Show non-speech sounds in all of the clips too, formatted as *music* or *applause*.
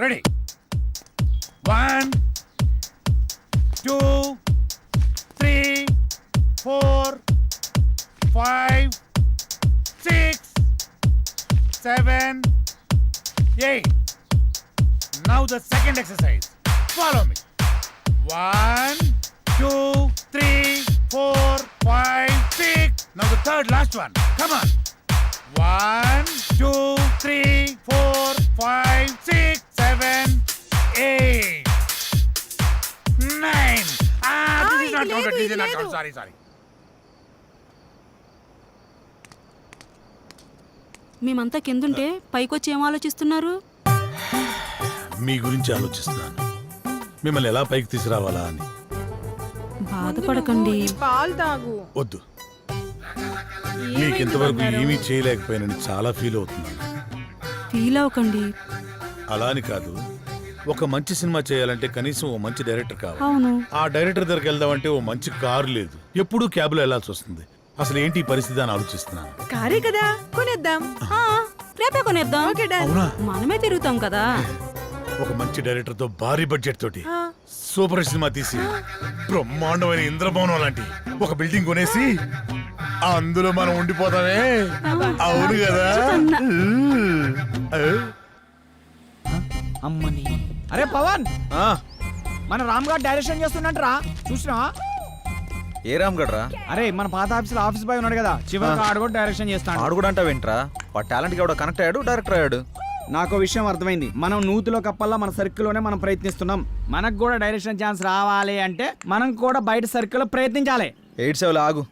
Ready. One two three four five six seven eight. Now the second exercise follow me one two three four five six now the third last one come on one two three four five six seven eight nine Ah, this is ఇది not counted. లేదు, This is ఇది not లేదు. counted. Sorry, sorry. మేమంతా కిందుంటే పైకొచ్చి ఏం ఆలోచిస్తున్నారు? మీ గురించి ఆలోచిస్తున్నాను. మిమ్మల్ని ఎలా పైకి తీసుకురావాలా అని. బాధపడకండి. పాలు తాగు. వద్దు. మీకు ఇంతవరకు ఏమీ చేయలేకపోయానని చాలా ఫీల్ అవుతున్నాను. ఫీల్ అవ్వకండి. అలా అని కాదు. ఒక మంచి సినిమా చేయాలంటే కనీసం ఓ మంచి డైరెక్టర్ కావాలి. అవును. ఆ డైరెక్టర్ దగ్గరికి వెళ్దామంటే ఓ మంచి కారు లేదు. ఎప్పుడూ క్యాబ్లో వెళ్ళాల్సి వస్తుంది. అసలు ఏంటి ఈ పరిస్థితి అని ఆలోచిస్తున్నాను కారే కదా కొనేద్దాం. రేపే కొనేద్దాం. మనమే తిరుగుతాం కదా. ఒక మంచి డైరెక్టర్తో భారీ బడ్జెట్ తోటి సూపర్ హిట్ సినిమా తీసి బ్రహ్మాండమైన ఇంద్రభవనం లాంటి ఒక బిల్డింగ్ కొనేసి అందులో మనం ఉండిపోతామే. అవును కదా? అమ్మని. అరే పవన్! ఆ, మన రామ్ గారు డైరెక్షన్ చేస్తున్నట్రా చూసినా ఏ రామ్ గడ్రా అరే మన పాత ఆఫీస్లో ఆఫీస్ బాయ్ ఉన్నాడు కదా చివరికి ఆడు కూడా డైరెక్షన్ చేస్తాడు. ఆడు కూడా అంటావు ఏంట్రా వాడు టాలెంట్కి ఎవడో కనెక్ట్ అయ్యాడు డైరెక్టర్ అయ్యాడు. నాకు విషయం అర్థమైంది. మనం నూతిలో కప్పల్లా మన సర్కిల్లోనే మనం ప్రయత్నిస్తున్నాం. మనకు కూడా డైరెక్షన్ ఛాన్స్ రావాలి అంటే మనం కూడా బయట సర్కిల్ ప్రయత్నించాలి. ఎయిట్ సెవెన్ ఆగు.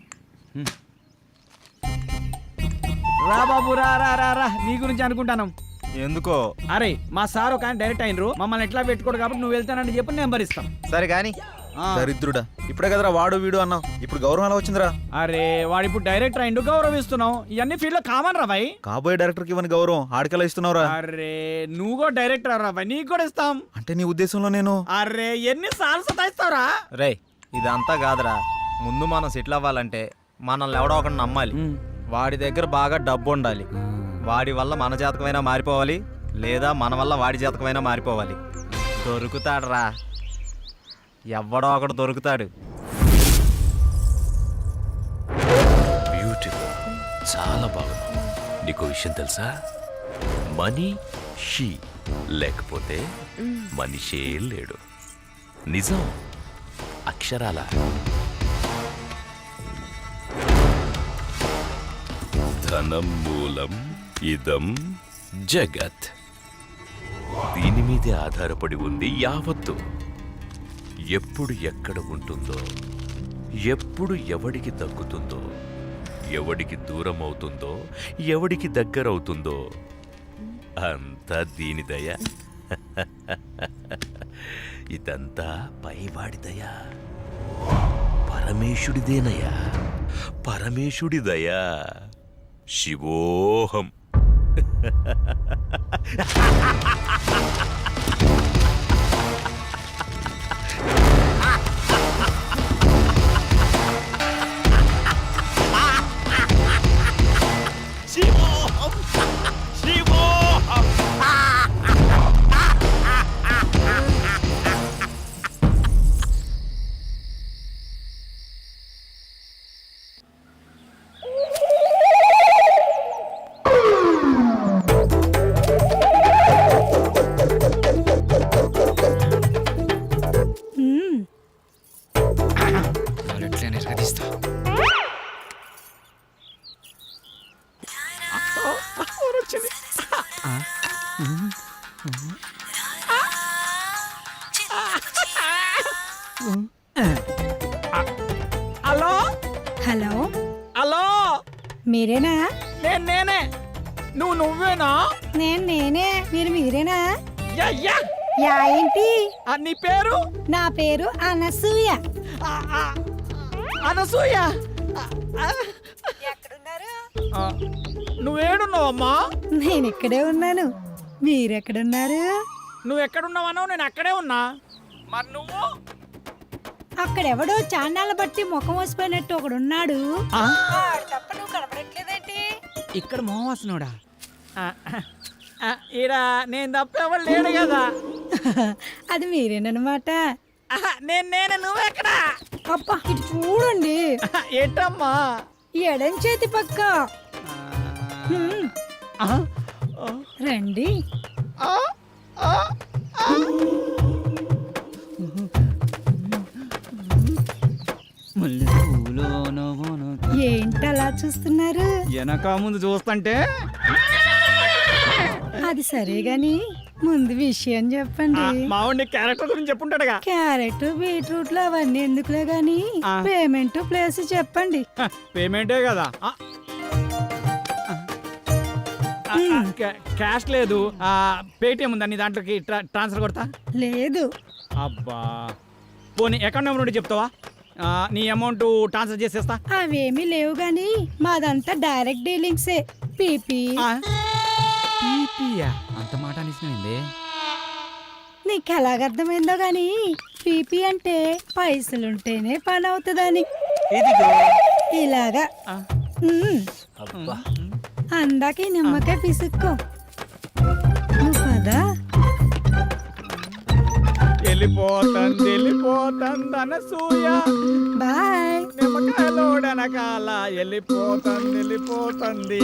రా బాబు రా రా రా రా. నీ గురించి అనుకుంటాను. ఎందుకో? అరే మా సార్ ఒక ఆయన డైరెక్ట్ అయినరు. మమ్మల్ని ఎట్లా పెట్టుకోడు కాబట్టి నువ్వు వెళ్తానని చెప్పి నెంబర్ ఇస్తాం సరే గాని. ఆ. దరిద్రుడా. ఇప్పుడే కదరా వాడు వీడు అన్నావు. ఇప్పుడు గౌరవం ఎలా వచ్చిందిరా? అరే వాడు ఇప్పుడు డైరెక్టర్ అయిండు గౌరవిస్తున్నాం ఇవన్నీ ఫీల్డ్లో కామన్ రా భాయ్. కాబోయే డైరెక్టర్కి ఇవ్వని గౌరవం. ఆడికెలా ఇస్తున్నావురా? అరే నువ్వు కూడా డైరెక్టర్ రా భాయ్. నీకు కూడా ఇస్తాం. అంటే నీ ఉద్దేశంలో నేను? అరే ఎన్ని సార్లు సతాయిస్తావురా? రే ఇదంతా కాదురా. ముందు మనం సెటిల్ అవ్వాలంటే మనల్ని ఎవడో ఒకటి నమ్మాలి. వాడి దగ్గర బాగా డబ్బు ఉండాలి. వాడి వల్ల మన జాతకమైనా మారిపోవాలి లేదా మన వల్ల వాడి జాతకమైనా మారిపోవాలి. దొరుకుతాడురా. ఎవడో ఒకడు దొరుకుతాడు. బ్యూటిఫుల్. చాలా బాగుంది. నీకు విషయం తెలుసా? మనీ షీ లేకపోతే మనిషే లేడు. నిజం. అక్షరాల. ధనం మూలం ఇదం జగత్. దీని మీదే ఆధారపడి ఉంది యావత్తు. ఎప్పుడు ఎక్కడ ఉంటుందో ఎప్పుడు ఎవడికి దక్కుతుందో ఎవడికి దూరం అవుతుందో ఎవడికి దగ్గరవుతుందో అంతా దీని దయ. *laughs* ఇదంతా పైవాడి దయ. పరమేశుడిదేనయ్యా పరమేశుడి దయా. శివోహం. Ha ha ha ha! Hello? Hello? మీరేనా? నేను నేనే. నువ్వు నువ్వేనా? నేను నేనే. మీరు మీరేనా? Yeah, yeah. ఏంటి? నీ పేరు? నా పేరు అనసూయ. అనసూయ. ఎక్కడున్నారు? నువ్వేడున్నావమ్మా? నేను ఇక్కడే ఉన్నాను. మీరెక్కడున్నారు? నువ్వు ఎక్కడున్నావనో నేను అక్కడే ఉన్నా. మరి నువ్వు? అక్కడెవడో చాన్నాళ్ళ బట్టి ముఖం వసిపోయినట్టు ఒకడున్నాడు. ఆ? వాడు తప్ప నువ్వు కనపడట్లేదేంటి ఇక్కడ మోహవాసనుడా? ఆ, ఈడ నేను తప్ప ఎవరు లేడు కదా? అది మీరేనమాట ఆహా, నేను నేను నువ్వెక్కడా? అబ్బా ఇటు చూడండి. ఆహా, ఏంటమ్మా? ఈ ఎడం చేతి పక్క. హ్మ్, రండి. ఆ, ఆ, ఆ. ఏంటి అలా చూస్తున్నారు? వెనక ముందు చూస్తుంటే అది సరే గాని ముందు విషయం చెప్పండి. మావుండి క్యారెక్టర్ గురించి చెప్పుంటాడుగా. క్యారెట్ బీట్రూట్లో అవన్నీ ఎందుకులే గాని. పేమెంట్ ప్లేస్ చెప్పండి. పేమెంటే కదా. క్యాష్ లేదు. పేటిఎం ఉందా నీ దాంట్లోకి? ట్రా- ట్రాన్స్ఫర్ కొడతా. లేదు. అబ్బా. పోనీ అకౌంట్ నెంబర్ ఉంటే చెప్తావా? నీ అమౌంట్ ట్రాన్స్ఫర్ చేసేస్తా. అవేమీ లేవు గాని మాదంతా డైరెక్ట్ డీలింగ్సే. పీపీ. పీపీయా? అంత మాట అనిసినైంది నీకు ఎలాగర్థమైందో గాని పీపీ అంటే పైసలుంటేనే పని అవుతుందని ఇలాగా. అందాక నిమ్మకాయ పిసుక్కో. వెళ్ళిపోతుంది వెళ్ళిపోతుంది అనసూయ బాయ్. నిమ్మకాయలోడనకాల వెళ్ళిపోతుంది వెళ్ళిపోతుంది.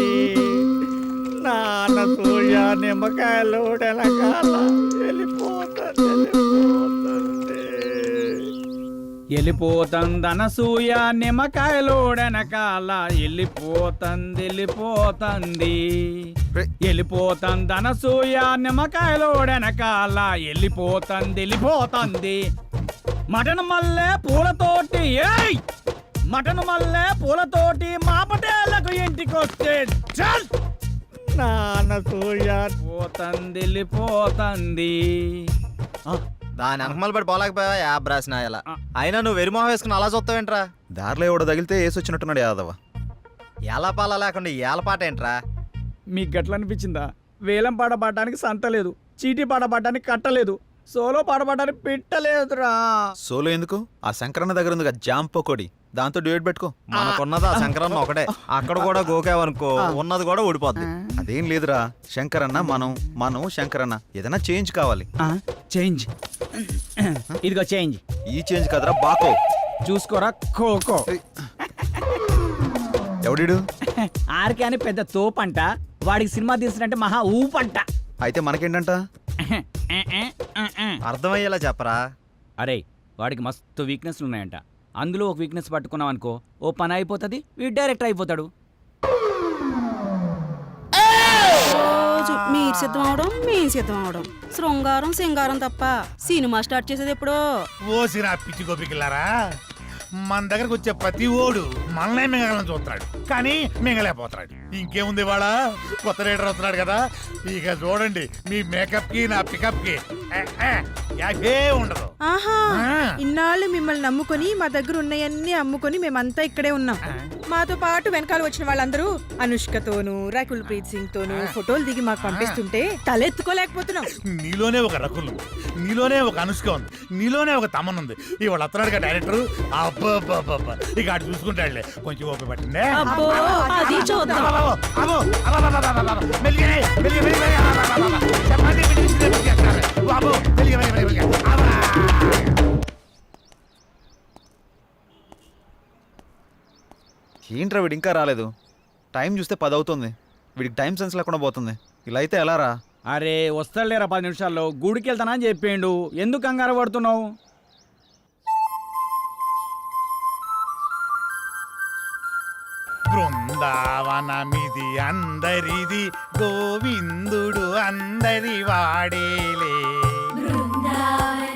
నానసూయ నిమ్మకాయలోడనకాల వెళ్ళిపోతుంది వెళ్ళిపోతుంది. వెళ్ళిపోతుంది అనసూయ నిమ్మకాయలోడనకాల వెళ్ళిపోతుంది వెళ్ళిపోతుంది. వెళ్ళిపోతుంది అనసూయ నిమ్మకాయలోడనకాల వెళ్ళిపోతుంది వెళ్ళిపోతుంది. మటన్ మల్లె పూలతోటి ఏయ్! మటన్ మల్లె పూలతోటి మా పటేళ్ళకు ఇంటికొస్తే చల్! నాన్న సూర్య పోతంది వెళ్ళిపోతుంది. ఆ, దాని వెనకమల పడి పోలేకపోయావా యాబ్ రాసిన ఇలా. అయినా నువ్వు వెరిమొహం వేసుకుని అలా చూస్తావేంట్రా? దారిలో ఎవడో తగిలితే వేసి వచ్చినట్టున్నాడు యాదవ. ఏలపాల లేకుండా ఏలపాట ఏంట్రా మీకు గట్ల అనిపించిందా వేలం పాట పాడడానికి సంత లేదు. చీటీ పాట పాడడానికి కట్టలేదు సోలో పాట పాడడానికి పెట్టలేదురా సోలో ఎందుకు? ఆ శంకరన్న దగ్గర ఉంది జామ్ పకోడి. దాంతో డ్యూట్ పెట్టుకో. మనకున్నది ఆ శంకరన్న ఒకటే. అక్కడ కూడా గోకావనుకో ఉన్నది కూడా ఊడిపోద్ది. అదేం లేదురా. శంకరన్న మనం మనం శంకరన్న. ఏదైనా చేంజ్ కావాలి. చేంజ్. ఇదిగో చేంజ్. ఈ చేంజ్ కదరా బాకో. చూసుకోరా ఖోఖో. ఎవడిడు? ఆర్కే అని పెద్ద తోపంట. వాడికి సినిమా తీసినట్టే మహా ఊపంట. అయితే మనకేంటంట? అర్థమయ్యేలా చెప్పరా? అరే వాడికి మస్తు వీక్నెస్లు ఉన్నాయంట అందులో ఒక వీక్నెస్ పట్టుకున్నాం అనుకో ఓ పని అయిపోతుంది వీడు డైరెక్ట్ అయిపోతాడు. రోజు మీరు సిద్ధం అవడం మేము సిద్ధం అవడం. శృంగారం సింగారం తప్ప సినిమా స్టార్ట్ చేసేది ఎప్పుడో? ఓసిరా పిచ్చి గోపికిల్లారా మన దగ్గరకు వచ్చే ప్రతి ఓడు మనల్నే మింగలని చూస్తున్నాడు. కానీ మింగలేకపోతున్నాడు. ఇంకేముంది వాళ్ళ కొత్త రైడర్ వస్తున్నాడు కదా. ఇక చూడండి మీ మేకప్కి నా పికప్కి యాభే ఉండదు. ఆహా. ఇన్నాళ్ళు మిమ్మల్ని నమ్ముకొని మా దగ్గర ఉన్నవన్నీ అమ్ముకొని మేమంతా ఇక్కడే ఉన్నాం. మాతో పాటు వెనకాల వచ్చిన వాళ్ళందరూ అనుష్కతోను రకుల్ ప్రీత్ సింగ్ తోను ఫోటోలు దిగి మాకు పంపిస్తుంటే తలెత్తుకోలేకపోతున్నాం నీలోనే ఒక రకుల్ నీలోనే ఒక అనుష్క ఉంది నీలోనే ఒక తమన్ ఉంది ఇవాళ వస్తున్నాడు డైరెక్టర్ అబ్బా ఇక అటు చూసుకుంటాడులే కొంచెం ఓపిక పట్టిందే అబ్బో అది చూద్దాం మెల్లిగా, మెల్లిగా, మెల్లిగా, ఏంట్రా వీడు ఇంకా రాలేదు. టైం చూస్తే పది అవుతుంది. వీడికి టైం సెన్స్ లేకుండా పోతుంది. ఇలా అయితే ఎలా రా? అరే వస్తాడులేరా పది నిమిషాల్లో? గుడికి వెళ్తానా అని చెప్పిండు ఎందుకు కంగారు పడుతున్నావు? బృందావనమిది అందరిది గోవిందుడు అందరి వాడేలే ఎందుకే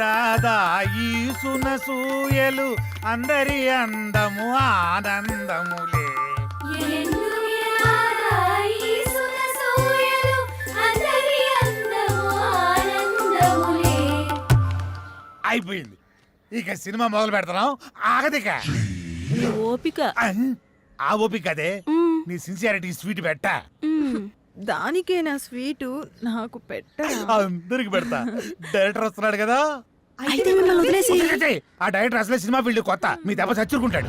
రాదా ఈ సునసూయలు అందరి అందము ఆనందములే. అయిపోయింది. ఇక సినిమా మొదలు పెడతాం. ఆగదిక. ఓపిక. ఆ ఓపిక అదే. నీ సిన్సియారిటీ స్వీట్ పెట్టా. దానికే నా స్వీటు నాకు పెట్ట అందరికి పెడతా. డైరెక్టర్ వస్తున్నాడు కదా. అయితే మిమ్మల్ని వదిలేసి వదిలేసేయ్. ఆ డైరెక్టర్ అసలే సినిమా ఫీల్డ్ కొత్త. మీ దెబ్బ చచ్చుకుంటాడు.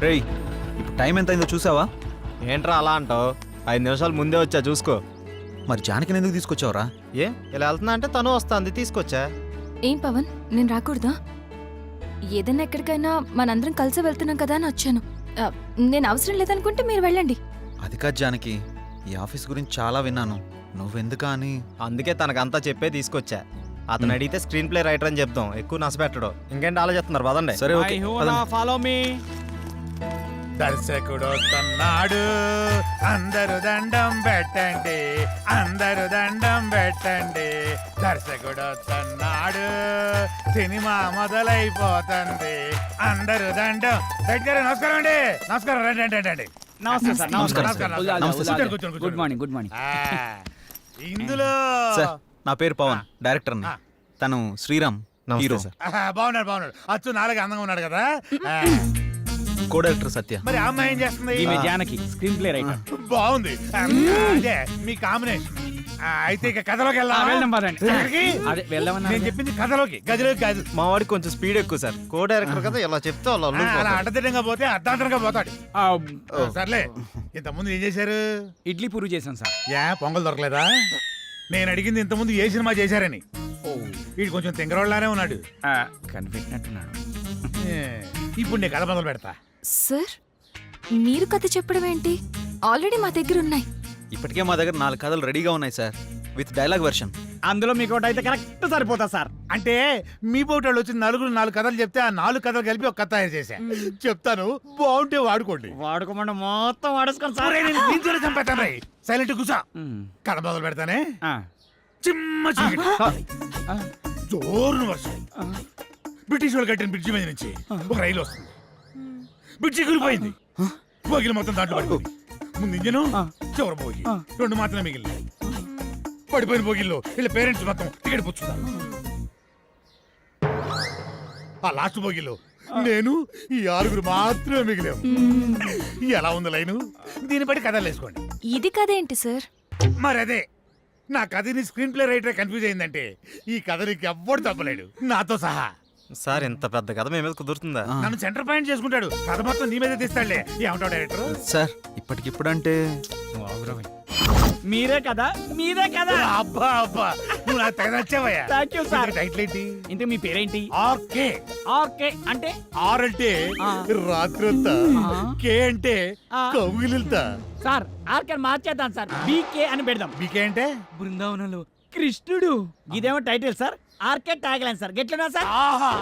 రేయ్ ఇప్పుడు టైం ఎంత అయిందో చూసావా? ఏంట్రా అలా అంటావు? ఐదు నిమిషాలు ముందే వచ్చా చూసుకో. మరి జానకిని ఎందుకు తీసుకొచ్చావురా? ఏ ఇలా వెళ్తున్నా అంటే తను వస్తుంది తీసుకొచ్చా? ఏం పవన్? నేను రాకూడదా? ఏదైనా ఎక్కడికైనా మనందరం కలిసి వెళ్తున్నాం కదా అని వచ్చాను. ఆ, నేను అవసరం లేదనుకుంటే మీరు వెళ్ళండి. అది కాదు జానకి ఈ ఆఫీస్ గురించి చాలా విన్నాను. నువ్వెందుకా అని అందుకే తనకంతా చెప్పే తీసుకొచ్చా. అతను అడిగితే స్క్రీన్ ప్లే రైటర్ అని చెప్తాం. ఎక్కువ నసపెట్టడు. ఇంకేంటి ఆలోచిస్తున్నారు? పదండి. సరే ఓకే పదండి. ఫాలో మీ దర్శకుడు వస్తున్నాడు అందరు దండం పెట్టండి. అందరు దండం పెట్టండి. దర్శకుడు వస్తున్నాడు సినిమా మొదలైపోతుంది. అందరు దండం. దగ్గర నమస్కారం అండి. నమస్కారం రండి రండి రండి, రండి. నమస్తే సార్ నమస్కారం, నమస్కారం. కూర్చోండి, కూర్చోండి, గుడ్. మార్నింగ్ గుడ్ మార్నింగ్ ఆ, ఇందులో సార్ నా పేరు పవన్ డైరెక్టర్ని. ఆ. తను శ్రీరామ్ నమస్తే హీరో. బాగున్నాడు బాగున్నాడు. అచ్చు నాలుగు అందంగా ఉన్నాడు కదా? Co director Satya. మరి ఆ అమ్మాయి ఏం చేస్తుంది? ఈమె జానకి స్క్రీన్ ప్లే రైటర్ బాగుంది. అదే మీ కాంబినేషన్ అయితే ఇక కథలోకి వెళ్దాం వెళ్దాం పదండి? అదే వెళ్దామన్నా నేను చెప్పింది కథలోకి గదిలోకి కాదు. మా వాడికి కొంచెం స్పీడ్ ఎక్కువ సార్. కో డైరెక్టర్ కదా ఇలా చెప్తే అలా. అడ్డదిడ్డంగా పోతే అర్ధాంతరంగా పోతాడు. సర్లే. ఇంతకుముందు ఏం చేశారు? ఇడ్లీ పూరి చేశాను సార్. యా పొంగల్ దొరకలేదా? నేను అడిగింది ఇంతకుముందు ఏ సినిమా చేశారని. వీడు కొంచెం తింగరోళ్ళలానే ఉన్నాడు. ఆ, కనిపెట్టినట్టున్నాడు. ఏ, ఇప్పుడు నేను కథ మొదలు పెడతా. సార్ మీరు కథ చెప్పడం ఏంటి? ఆల్రెడీ మా దగ్గర ఉన్నాయి ఇప్పటికే మా దగ్గర నాలుగు కథలు రెడీగా ఉన్నాయి సార్ విత్ డైలాగ్ వెర్షన్. అందులో మీకు ఒకటి అయితే కరెక్ట్ సరిపోతా సార్. అంటే మీ పోటాళ్ళు వచ్చి నలుగురు నాలుగు కథలు చెప్తే ఆ నాలుగు కథలు కలిపి ఒక కథ తయారు చేశా. చెప్తాను బాగుంటే వాడుకోండి. వాడుకోమంటే మొత్తం వాడేసుకోండి సార్. నేను దీంతోనే చంపేస్తాను రే సైలెంట్ కూసా. కథ మొదలు పెడతానే. చిమ్మ జోరున వర్షం. బ్రిటిష్ వాళ్ళు కట్టిన బ్రిడ్జి మీద నుంచి ఒక రైలు వస్తుంది. బ్రిడ్జి కూలిపోయింది. బోగిలు మొత్తం దాంట్లో పడిపోయింది. ముందు ఇంజను. చివరి ఆ. రెండు మాత్రమే మిగిలినాయి. పడిపోయిన బోగిల్లో వీళ్ళ పేరెంట్స్ మొత్తం టికెట్ పుచ్చుతారు ఆ లాస్ట్ బోగిలో నేను ఈ ఆరుగురు మాత్రమే మిగిలాము ఎలా ఉంది లైను? దీన్ని బట్టి కథలు వేసుకోండి. ఇది కథ ఏంటి సార్ మరి అదే నా కథని స్క్రీన్ ప్లే రైటర్ కన్ఫ్యూజ్ అయిందంటే ఈ కథ నీకు ఎవ్వడు తప్పలేడు. నాతో సహా. సార్ ఇంత పెద్ద కథ మీ మీద కుదురుతుందా. నన్ను సెంటర్ పాయింట్ చేసుకుంటాడు. కథ మొత్తం నీ మీద తీస్తాడులే. ఏమంటావు డైరెక్టర్ సార్ ఇప్పటికిప్పుడంటే మీరే కదా? మీరే కదా? అబ్బా అబ్బా. నువ్వు నాకు తెగ నచ్చావయ్యా. థ్యాంక్ యూ సార్ టైటిల్ ఏంటి? ఇంతకు మీ పేరేంటి? ఆర్కే. ఓకే అంటే? ఆర్ అంటే ఆ. రాత్రి ఆ. కే అంటే ఆ. కౌగిలిల్తా సార్ ఆర్కే మార్చేద్దాం సార్. బీకే అని పెడదాం. బీకే అంటే? బృందావనంలో. కృష్ణుడు. ఇదేమో title sir. RK tag line sir. గెట్లున్నా sir? ఆహా.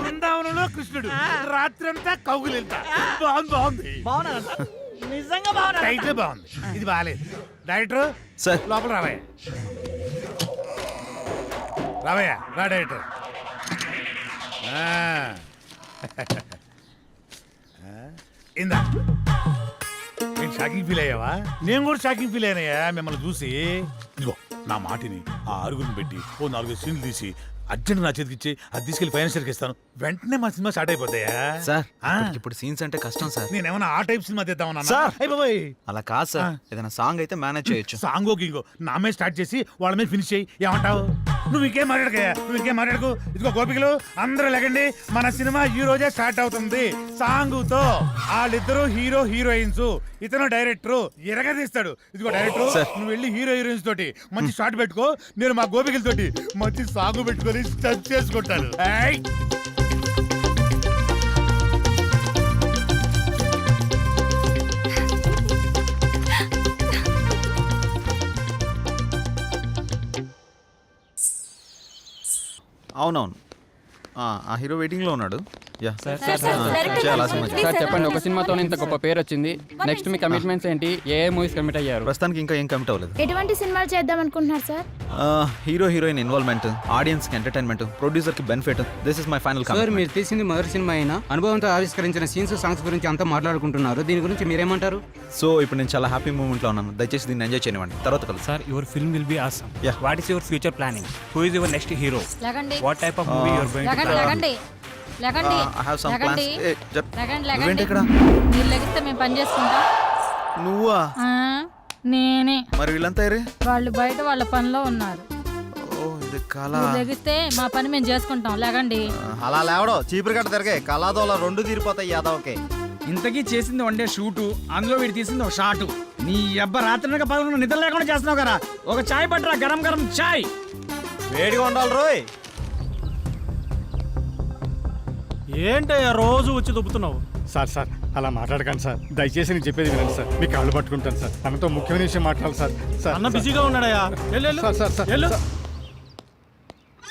బృందావనంలో కృష్ణుడు. రాత్రి అంతా కౌగిలిల్తా బాగుంది బాగుంది. బాగున్నారా సార్? నిజంగా టైటిల్ బాగుంది. ఇది బాగాలేదు డైరెక్టర్? సార్. లోపల రావయ్య. రావయ్య రా డైరెక్టర్. ఆ. ఆ, ఇందా. నేను షాకింగ్ ఫీల్ అయ్యావా? నేను కూడా షాకింగ్ ఫీల్ అయ్యానయ్యా మిమ్మల్ని చూసి? ఇదిగో నా మాటిని ఆ ఆరుగురిని పెట్టి ఓ నాలుగు సీన్లు తీసి అర్జెంట్ నా చేతికి ఇచ్చి అది తీసుకెళ్ళి ఫైనాన్షియల్కి ఇస్తాను. వెంటనే మా సినిమా స్టార్ట్ అయిపోతాయా సార్ ఆ. ఇప్పుడు సీన్స్ అంటే కష్టం సార్. నేనేమన్నా ఆ టైప్ సినిమా తీద్దామన్నా సార్. అయిపోయి అలా కాదు సార్. ఏదైనా సాంగ్ అయితే మేనేజ్ చేయొచ్చు. సాంగో గింగో. నా మీద స్టార్ట్ చేసి వాళ్ళ మీద ఫినిష్ చేయి. ఏమంటావు? నువ్వు ఇంకేం మాట్లాడకయ్యా? నువ్వు ఇంకేం మాట్లాడకు? ఇదిగో గోపికలు అందరూ లేకండి మన సినిమా ఈ రోజే స్టార్ట్ అవుతుంది. సాంగుతో వాళ్ళిద్దరూ హీరో హీరోయిన్స్. ఇతను డైరెక్టర్ ఎరగదీస్తాడు ఇదిగో డైరెక్టర్. నువ్వు వెళ్ళి హీరో హీరోయిన్స్ తోటి మంచి షాట్ పెట్టుకో. నేను మా గోపికల తోటి మంచి సాంగ్ పెట్టుకొని టచ్ చేసుకుంటాను ఏయ్! అవునవును. ఆ, ఆ హీరో వెయిటింగ్లో ఉన్నాడు. సార్, సార్, సార్ సార్, చెప్పండి. ఒక సినిమాతో సార్, ఇంత గొప్ప పేరు వచ్చింది నెక్స్ట్ మీ కమిట్మెంట్స్ ఏంటి? ఏ ఏ మూవీస్ కమిట్ అయ్యారు? ప్రస్తుతానికి ఇంకా ఏం కమిట్ అవ్వలేదు. ఎటువంటి సినిమాలు చేద్దాం అనుకుంటున్నారు సార్? ఆ, హీరో హీరోయిన్ ఇన్వాల్వ్మెంట్ ఆడియన్స్కి ఎంటర్టైన్మెంట్ ప్రొడ్యూసర్కి benefit this is my final sir మీరు తీసింది మొదటి సినిమా అయినా అనుభవంతో ఆవిష్కరించిన సీన్స్ సాంగ్స్ గురించి అంతా మాట్లాడుకుంటున్నారు. దీని గురించి మీరేమంటారు? సో ఇప్పుడు నేను చాలా హ్యాపీ మూమెంట్లో ఉన్నాను. దయచేసి దీన్ని ఎంజాయ్ చేయనివ్వండి. తర్వాత film will be awesome. Yeah. What is your future planning? Who is your next hero? లగండి. What type of movie you are going to లగండి? లగండి లగండి లగండి మీరు లెగిస్తే మేము పని చేసుకుంటాం. నువ్వా? నేనే. మరి వీళ్ళంతా ఏరే వాళ్ళు బయట వాళ్ళ పనిలో ఉన్నారు. తెగిస్తే మా పని మేము చేసుకుంటాం. లేకండి. అలా లేవడో. చీపురు కట్ట తిరగే. కళాదోళ రెండు తీరిపోతాయి యాదవకే. ఇంతకీ చేసింది వన్ డే షూటు అందులో వీడు తీసింది ఒక షాటు. నీ అబ్బ రాత్రి పదకొండు నిద్ర లేకుండా చేస్తున్నావు కదా. ఒక చాయ్ పట్టరా గరం గరం చాయ్. వేడిగా ఉండాలి రోయ్. ఏంటయ్యా రోజు వచ్చి దుబ్బుతున్నావు? సార్ సార్ అలా మాట్లాడకండి సార్. దయచేసి నేను చెప్పేది వినండి సార్. మీ కాళ్ళు పట్టుకుంటాను సార్. అన్నతో ముఖ్యమైన విషయం మాట్లాడాలి సార్. సార్ అన్న బిజీగా ఉన్నాడయ్యా. సార్ సార్ సార్ వెళ్ళు.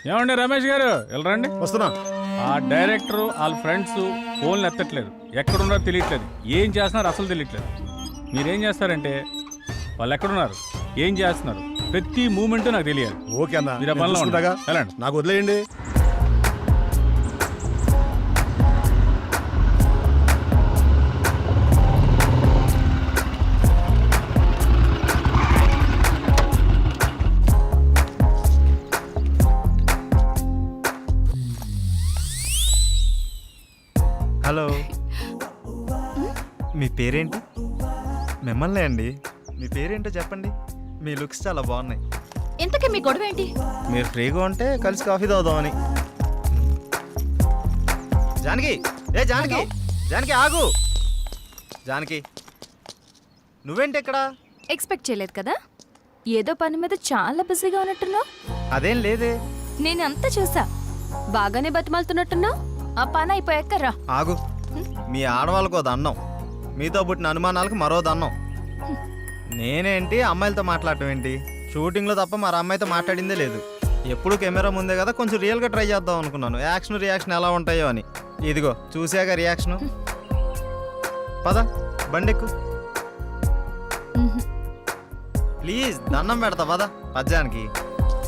ఏమండి రమేష్ గారు? వెళ్ళరండి. వస్తున్నా. ఆ డైరెక్టర్ వాళ్ళ ఫ్రెండ్స్ ఫోన్లు ఎత్తట్లేదు. ఎక్కడున్నారో తెలియట్లేదు. ఏం చేస్తున్నారో అసలు తెలియట్లేదు. మీరేం చేస్తారంటే వాళ్ళు ఎక్కడున్నారు? ఏం చేస్తున్నారు? ప్రతి మూమెంట్ నాకు తెలియాలి. ఓకే అన్న. నాకు వదిలేయండి. పేరేంటి? మిమ్మల్ని అండి. మీ పేరేంటో చెప్పండి. మీ లుక్స్ చాలా బాగున్నాయి. ఇంతకీ మీ గొడవ ఏంటి మీరు ఫ్రీగా ఉంటే కలిసి కాఫీ తాగుదామని. జానకి! ఏ జానకి! జానకి ఆగు! జానకి నువ్వేంటి ఇక్కడ? ఎక్స్పెక్ట్ చేయలేదు కదా? ఏదో పని మీద చాలా బిజీగా ఉన్నట్టున్నావు? అదేం లేదే. నేను అంతా చూసా. బాగానే బతిమాలుతున్నట్టున్నావు. ఆ పని అయిపోయాక రా. ఆగు. మీ ఆడవాళ్ళకో దన్నం మీతో పుట్టిన అనుమానాలకు మరో దన్నం. నేనేంటి? అమ్మాయిలతో మాట్లాడటం ఏంటి? షూటింగ్లో తప్ప మరి అమ్మాయితో మాట్లాడిందే లేదు. ఎప్పుడు కెమెరా ముందే కదా కొంచెం రియల్గా ట్రై చేద్దాం అనుకున్నాను. యాక్షన్ రియాక్షన్ ఎలా ఉంటాయో అని. ఇదిగో చూసాక రియాక్షన్? పద బండెక్కు. ప్లీజ్ దండం పెడతా పద. పద్యానికి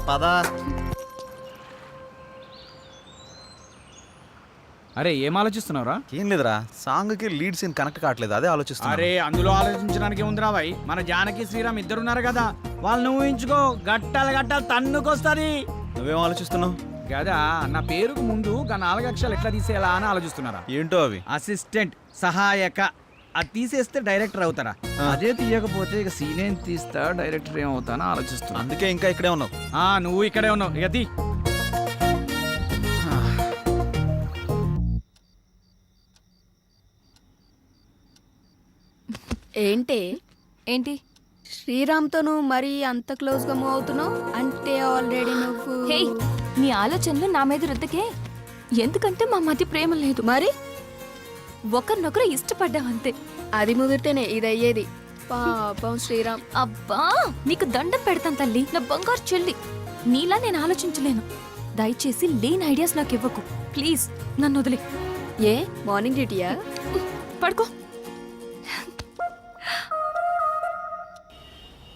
పద. అరే ఏం ఆలోచిస్తున్నావురా? ఏం లేదురా. సాంగ్కి లీడ్ సీన్ కనెక్ట్ కావట్లేదు. అదే ఆలోచిస్తున్నా. అరే అందులో ఆలోచించడానికి ఉందిరా భాయ్ మన జానకి శ్రీరామ్ ఇద్దరున్నారు కదా. వాళ్ళని ఊహించుకో గట్టాలు గట్టాలు తన్నుకొస్తుంది. నువ్వేం ఆలోచిస్తున్నావు? కదా నా పేరుకు ముందు గా నాలుగు అక్షరాలు ఎట్లా తీసేయాలా అని ఆలోచిస్తున్నారా? ఏంటో అవి? అసిస్టెంట్ సహాయక. అది తీసేస్తే డైరెక్టర్ అవుతారా? అదే తీయకపోతే ఇక సీన్ ఏం తీస్తా డైరెక్టర్ ఏమవుతానో ఆలోచిస్తున్నా. అందుకే ఇంకా ఇక్కడే ఉన్నావు. ఆ నువ్వు ఇక్కడే ఉన్నావు. ఇక ఏంటి? ఏంటి? శ్రీరామ్తో నువ్వు మరీ అంత క్లోజ్గా మూవ్ అవుతున్నావు? అంటే ఆల్రెడీ నువ్వు హే నీ ఆలోచనలు నా మీద రుద్దకే. ఎందుకంటే మా మధ్య ప్రేమ లేదు. మరి? ఒకరినొకరు ఇష్టపడ్డాం అంతే. అది ముదిరితేనే ఇది అయ్యేది పాపం శ్రీరామ్. అబ్బా నీకు దండం పెడతాను తల్లి. నా బంగారు చెల్లి. నీలా నేను ఆలోచించలేను. దయచేసి లేని ఐడియాస్ నాకు ఇవ్వకు. ప్లీజ్ నన్ను వదిలే. ఏ మార్నింగ్ డ్యూటీయా? పడుకో.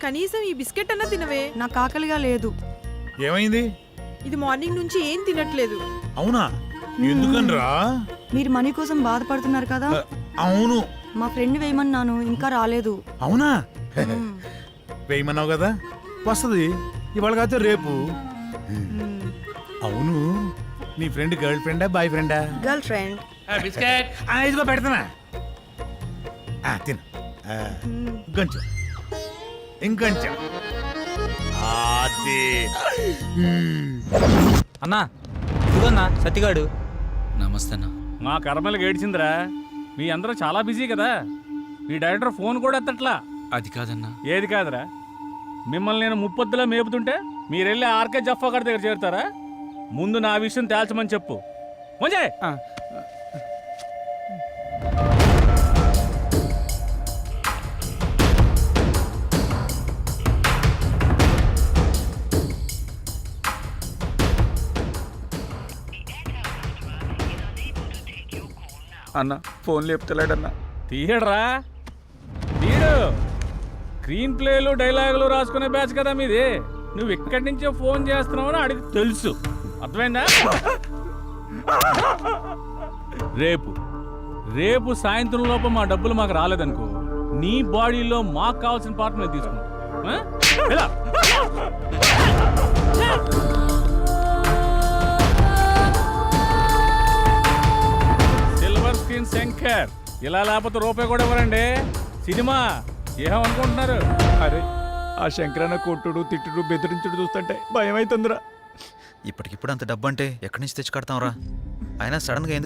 కనీసం ఈ బిస్కెట్ అన్నా తినవే. నాకు ఆకలిగా లేదు. ఏమైంది? ఇది మార్నింగ్ నుంచి ఏం తినట్లేదు. అవునా? ఎందుకనరా? మీరు మనీ కోసం బాధపడుతున్నారు కదా? అవును. మా ఫ్రెండ్ వేయమన్నాను ఇంకా రాలేదు. అవునా? వేయమన్నావు కదా? వస్తుంది. ఇవాళ కాకపోతే రేపు. అవును. నీ ఫ్రెండ్ గర్ల్ ఫ్రెండా బాయ్ ఫ్రెండా? Girl friend. బిస్కెట్. ఇదిగో పెడతానా ఆ, తిను. ఆ, ఇంకొంచెం. అది అన్నా ఇదిగోన్నా సత్తిగాడు. నమస్తే అన్న. మా కర్మలకు ఏడ్చిందిరా మీ అందరూ చాలా బిజీ కదా. మీ డైరెక్టర్ ఫోన్ కూడా ఎత్తట్లా. అది కాదన్నా. ఏది కాదురా. మిమ్మల్ని నేను ముప్పొద్దులో మేపుతుంటే మీరెళ్ళి ఆర్కే జఫా గారి దగ్గర చేరుతారా? ముందు నా విషయం తేల్చమని చెప్పు. మంజయ్ అన్న ఫోన్ లేపుతలేడన్న. తీయడరా. తీయడు స్క్రీన్ ప్లేలు డైలాగులు రాసుకునే బ్యాచ్ కదా మీది. నువ్వు ఇక్కడి నుంచే ఫోన్ చేస్తున్నావని అడిగి తెలుసు. అర్థమైందా? రేపు. రేపు సాయంత్రం లోపు మా డబ్బులు మాకు రాలేదనుకో నీ బాడీలో మాకు కావాల్సిన పార్ట్ నేను తీసుకుంటా. స్క్రీన్ శంకర్. ఇలా లేకపోతే రూపాయి కూడా ఇవ్వరండి. సినిమా ఏమనుకుంటున్నారు? అరే ఆ శంకరన్న కొట్టుడు తిట్టుడు బెదిరించుడు చూస్తుంటే భయం అవుతుందిరా ఇప్పటికిప్పుడు అంత డబ్బు అంటే ఎక్కడి నుంచి తెచ్చి కడతాంరా? అయినా సడన్గా ఎందుకు